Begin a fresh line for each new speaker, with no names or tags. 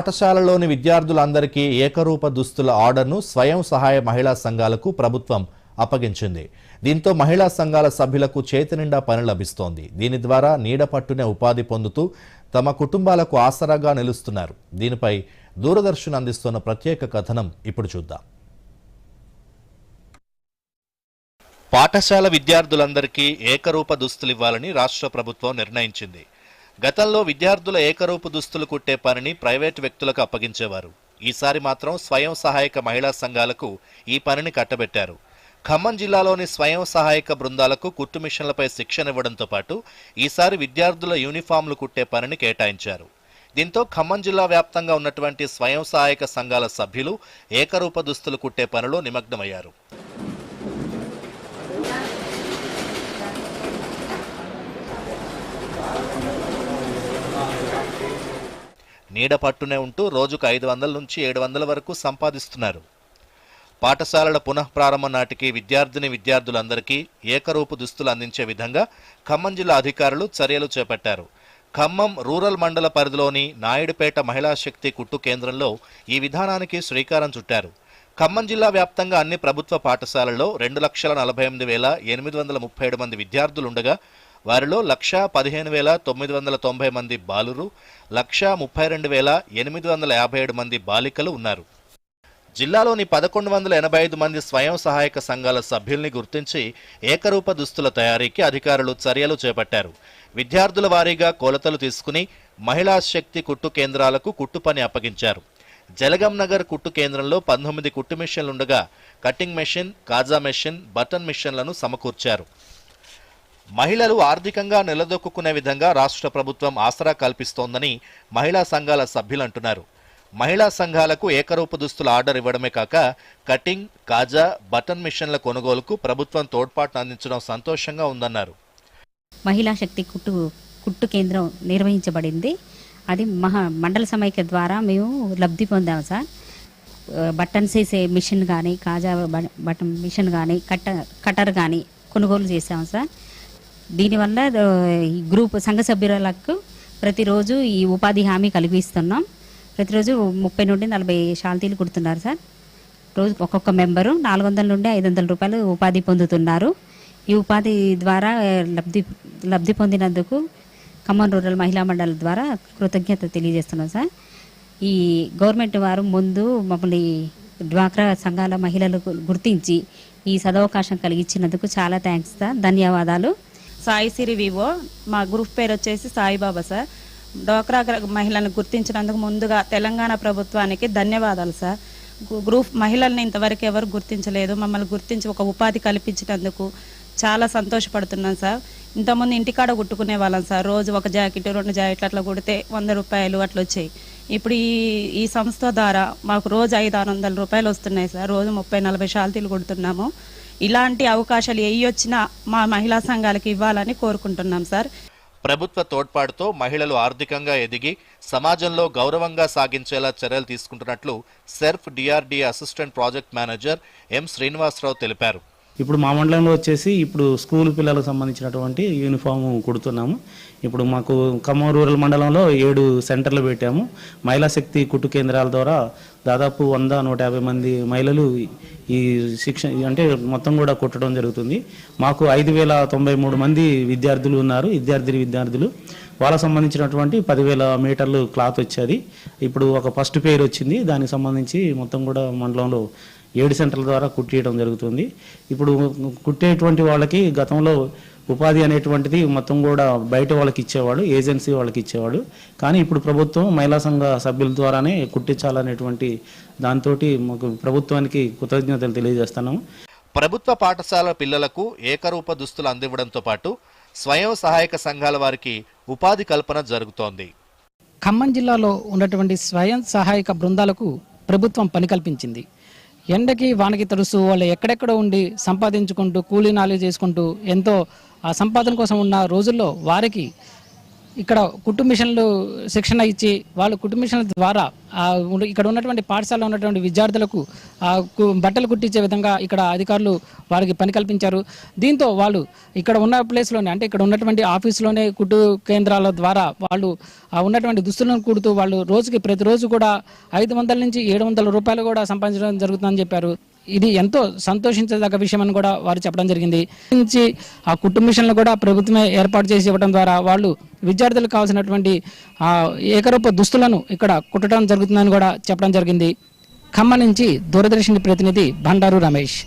పాఠశాలలోని విద్యార్థులందరికీ ఏకరూప దుస్తుల ఆర్డర్ను స్వయం సహాయ మహిళా సంఘాలకు ప్రభుత్వం అప్పగించింది. దీంతో మహిళా సంఘాల సభ్యులకు చేతి నిండా పని లభిస్తోంది. దీని ద్వారా నీడ పట్టునే ఉపాధి పొందుతూ తమ కుటుంబాలకు ఆసరాగా నిలుస్తున్నారు. దీనిపై దూరదర్శన్ అందిస్తున్న ప్రత్యేక కథనం ఇప్పుడు చూద్దాం. పాఠశాల విద్యార్థులందరికీ ఏకరూప దుస్తులు ఇవ్వాలని రాష్ట్ర ప్రభుత్వం నిర్ణయించింది. గతంలో విద్యార్థుల ఏకరూపు దుస్తులు కుట్టే పనిని ప్రైవేటు వ్యక్తులకు అప్పగించేవారు. ఈసారి మాత్రం స్వయం సహాయక మహిళా సంఘాలకు ఈ పనిని కట్టబెట్టారు. ఖమ్మం జిల్లాలోని స్వయం సహాయక బృందాలకు కుట్టు మిషన్లపై శిక్షణ ఇవ్వడంతో పాటు ఈసారి విద్యార్థుల యూనిఫామ్లు కుట్టే పనిని కేటాయించారు. దీంతో ఖమ్మం జిల్లా వ్యాప్తంగా ఉన్నటువంటి స్వయం సహాయక సంఘాల సభ్యులు ఏకరూప దుస్తులు కుట్టే పనిలో నిమగ్నమయ్యారు. నీడ పట్టునే ఉంటూ రోజుకు ఐదు వందల నుంచి ఏడు వందల వరకు సంపాదిస్తున్నారు. పాఠశాలల పునఃప్రారంభం నాటికి విద్యార్థిని విద్యార్థులందరికీ ఏకరూపు దుస్తులు అందించే విధంగా ఖమ్మం జిల్లా అధికారులు చర్యలు చేపట్టారు. ఖమ్మం రూరల్ మండల పరిధిలోని నాయుడుపేట మహిళా శక్తి కుట్టు కేంద్రంలో ఈ విధానానికి శ్రీకారం చుట్టారు. ఖమ్మం జిల్లా వ్యాప్తంగా అన్ని ప్రభుత్వ పాఠశాలల్లో రెండు లక్షల నలభై ఎనిమిది వేల ఎనిమిది వందల ముప్పై ఏడు మంది విద్యార్థులుండగా వారిలో లక్ష పదిహేను వేల తొమ్మిది వందల తొంభై మంది బాలురు లక్ష ముప్పై రెండు వేల ఎనిమిది వందల యాభై ఏడు మంది బాలికలు ఉన్నారు. జిల్లాలోని పదకొండు వందల ఎనభై ఐదు మంది స్వయం సహాయక సంఘాల సభ్యుల్ని గుర్తించి ఏకరూప దుస్తుల తయారీకి అధికారులు చర్యలు చేపట్టారు. విద్యార్థుల వారీగా కొలతలు తీసుకుని మహిళా శక్తి కుట్టు కేంద్రాలకు కుట్టు పని అప్పగించారు. జలగం నగర్ కుట్టు కేంద్రంలో పంతొమ్మిది కుట్టు మిషన్లుండగా కటింగ్ మెషిన్ కాజా మెషిన్ బటన్ మిషన్లను సమకూర్చారు. మహిళలు ఆర్థికంగా నిలదొక్కునే విధంగా రాష్ట్ర ప్రభుత్వం ఆసరా కల్పిస్తోందని మహిళా సంఘాల సభ్యులు అంటున్నారు. మహిళా సంఘాలకు ఏకరూప దుస్తుల ఆర్డర్ ఇవ్వడమే కాక కటింగ్ కాజా బటన్ మిషన్ల కొనుగోలుకు ప్రభుత్వం తోడ్పాటును అందించడం సంతోషంగా ఉందన్నారు.
మహిళా శక్తి కుట్టు కుట్టు కేంద్రం నిర్వహించబడింది. అది మహా మండల సమైక్య ద్వారా మేము లబ్ధి పొందాము సార్. బటన్ బటన్స్ వేసే మిషన్ కానీ కాజా బ- బటన్ మిషన్ కానీ కట్ట కటర్ కానీ కొనుగోలు చేసాము సార్. దీనివల్ల ఈ గ్రూప్ సంఘ సభ్యులకు ప్రతిరోజు ఈ ఉపాధి హామీ కల్పిస్తున్నాం ప్రతిరోజు ముప్పై నుండి నలభై శాంతీలు కుడుతున్నారు సార్. రోజు ఒక్కొక్క మెంబరు నాలుగు వందల నుండి ఐదు వందల రూపాయలు ఉపాధి పొందుతున్నారు. ఈ ఉపాధి ద్వారా లబ్ధి లబ్ధి పొందినందుకు ఖమ్మం రూరల్ మహిళా మండలి ద్వారా కృతజ్ఞత తెలియజేస్తున్నాం సార్. ఈ గవర్నమెంట్ వారు ముందు మమ్మల్ని డ్వాక్రా సంఘాల మహిళలకు గుర్తించి ఈ సదవకాశం కలిగించినందుకు చాలా థ్యాంక్స్ సార్. ధన్యవాదాలు.
సాయి సిరి వివో. మా గ్రూప్ పేరు వచ్చేసి సాయిబాబా సార్. డోక్రా మహిళలను గుర్తించినందుకు ముందుగా తెలంగాణ ప్రభుత్వానికి ధన్యవాదాలు సార్. గ్రూప్ మహిళల్ని ఇంతవరకు ఎవరు గుర్తించలేదు. మమ్మల్ని గుర్తించి ఒక ఉపాధి కల్పించినందుకు చాలా సంతోషపడుతున్నాం సార్. ఇంతకుముందు ఇంటికాడ కుట్టుకునే వాళ్ళం సార్. రోజు ఒక జాకెట్ రెండు జాకెట్లు అట్లా కుడితే వంద రూపాయలు అట్లా వచ్చాయి. ఇప్పుడు ఈ ఈ సంస్థ ద్వారా మాకు రోజు ఐదు ఆరు వందల రూపాయలు వస్తున్నాయి సార్. రోజు ముప్పై నలభై షాల్తీలు కొడుతున్నాము. ఇలాంటి అవకాశాలు ఏ వచ్చినా మా మహిళా సంఘాలకు ఇవ్వాలని కోరుకుంటున్నాం సార్.
ప్రభుత్వ తోడ్పాటుతో మహిళలు ఆర్థికంగా ఎదిగి సమాజంలో గౌరవంగా సాగించేలా చర్యలు తీసుకుంటున్నట్లు SERP DRDA assistant project manager M Srinivasarao తెలిపారు.
ఇప్పుడు మా మండలంలో వచ్చేసి ఇప్పుడు స్కూల్ పిల్లలకు సంబంధించినటువంటి యూనిఫామ్ కుడుతున్నాము. ఇప్పుడు మాకు ఖమ్మం రూరల్ మండలంలో ఏడు సెంటర్లు పెట్టాము. మహిళా శక్తి కుట్టు కేంద్రాల ద్వారా దాదాపు వంద నూట యాభై మంది మహిళలు ఈ శిక్షణ అంటే మొత్తం కూడా కుట్టడం జరుగుతుంది. మాకు ఐదు వేల తొంభై మూడు మంది విద్యార్థులు ఉన్నారు. విద్యార్థిని విద్యార్థులు. వాళ్ళకు సంబంధించినటువంటి పదివేల మీటర్లు క్లాత్ వచ్చేది. ఇప్పుడు ఒక ఫస్ట్ పేరు వచ్చింది. దానికి సంబంధించి మొత్తం కూడా మండలంలో ఏడు సెంటర్ల ద్వారా కుట్టియడం జరుగుతుంది. ఇప్పుడు కుట్టేటువంటి వాళ్ళకి గతంలో ఉపాధి అనేటువంటిది మొత్తం కూడా బయట వాళ్ళకి ఇచ్చేవాడు ఏజెన్సీ వాళ్ళకి ఇచ్చేవాడు కానీ ఇప్పుడు ప్రభుత్వం మహిళా సంఘ సభ్యుల ద్వారానే కుట్టించాలనేటువంటి దాంతో మాకు ప్రభుత్వానికి కృతజ్ఞతలు తెలియజేస్తున్నాము.
ప్రభుత్వ పాఠశాల పిల్లలకు ఏకరూప దుస్తులు అందివ్వడంతో పాటు స్వయం సహాయక సంఘాల వారికి ఉపాధి కల్పన జరుగుతోంది.
ఖమ్మం జిల్లాలో ఉన్నటువంటి స్వయం సహాయక బృందాలకు ప్రభుత్వం పని కల్పించింది. ఎండకి వానకి తడుస్తూ వాళ్ళు ఎక్కడెక్కడ ఉండి సంపాదించుకుంటూ కూలీ నాలి చేసుకుంటూ ఎంతో ఆ సంపాదన కోసం ఉన్న రోజుల్లో వారికి ఇక్కడ కుటుంబ మిషన్లు శిక్షణ ఇచ్చి వాళ్ళు కుటుంబ మిషన్ల ద్వారా ఇక్కడ ఉన్నటువంటి పాఠశాలలో ఉన్నటువంటి విద్యార్థులకు బట్టలు కుట్టించే విధంగా ఇక్కడ అధికారులు వారికి పని కల్పించారు. దీంతో వాళ్ళు ఇక్కడ ఉన్న ప్లేస్లోనే అంటే ఇక్కడ ఉన్నటువంటి ఆఫీసులోనే కుట్టు కేంద్రాల ద్వారా వాళ్ళు ఉన్నటువంటి దుస్తులను కుడుతూ వాళ్ళు రోజుకి ప్రతిరోజు కూడా ఐదు వందల నుంచి ఏడు వందల రూపాయలు కూడా సంపాదించడం జరుగుతుందని చెప్పారు. ఇది ఎంతో సంతోషించదగ్గ విషయం అని కూడా వారు చెప్పడం జరిగింది. నుంచి ఆ కుటుంబ మిషన్లు కూడా ప్రభుత్వమే ఏర్పాటు చేసి ఇవ్వడం ద్వారా వాళ్ళు విద్యార్థులకు కావాల్సినటువంటి ఆ ఏకరూప దుస్తులను ఇక్కడ కుట్టడం జరుగుతుందని కూడా చెప్పడం జరిగింది. ఖమ్మం నుంచి దూరదర్శన్ ప్రతినిధి బండారు రమేష్.